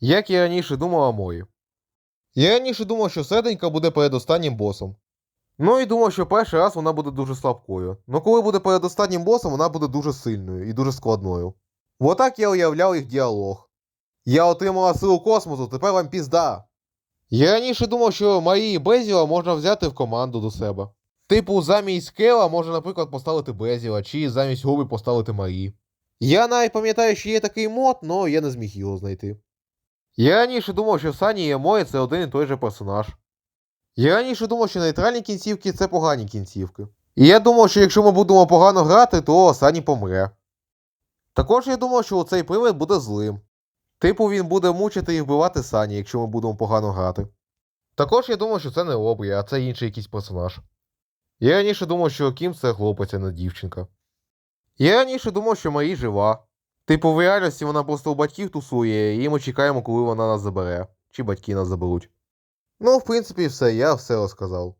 Як я раніше думав о Мої. Я раніше думав, що серденька буде передостаннім босом. Ну і думав, що перший раз вона буде дуже слабкою. Ну коли буде передостаннім босом, вона буде дуже сильною і дуже складною. Отак я уявляв їх діалог. Я отримала силу космосу, тепер вам пізда. Я раніше думав, що Марії Безіла можна взяти в команду до себе. Типу, замість Кела можна, наприклад, поставити Безіла, чи замість Губи поставити Марії. Я навіть пам'ятаю, що є такий мод, але я не зміг його знайти. Я раніше думав, що Сані і Емої це один і той же персонаж. Я раніше думав, що нейтральні кінцівки це погані кінцівки. І я думав, що якщо ми будемо погано грати, то Сані помре. Також я думав, що цей привид буде злим. Типу він буде мучити і вбивати Сані, якщо ми будемо погано грати. Також я думав, що це не Обрі, а це інший якийсь персонаж. Я раніше думав, що Кім це хлопець, а не дівчинка. Я раніше думав, що Марі жива. Типу, в реальності вона просто у батьків тусує, і ми чекаємо, коли вона нас забере. Чи батьки нас заберуть. Ну, в принципі, все, я все розказав.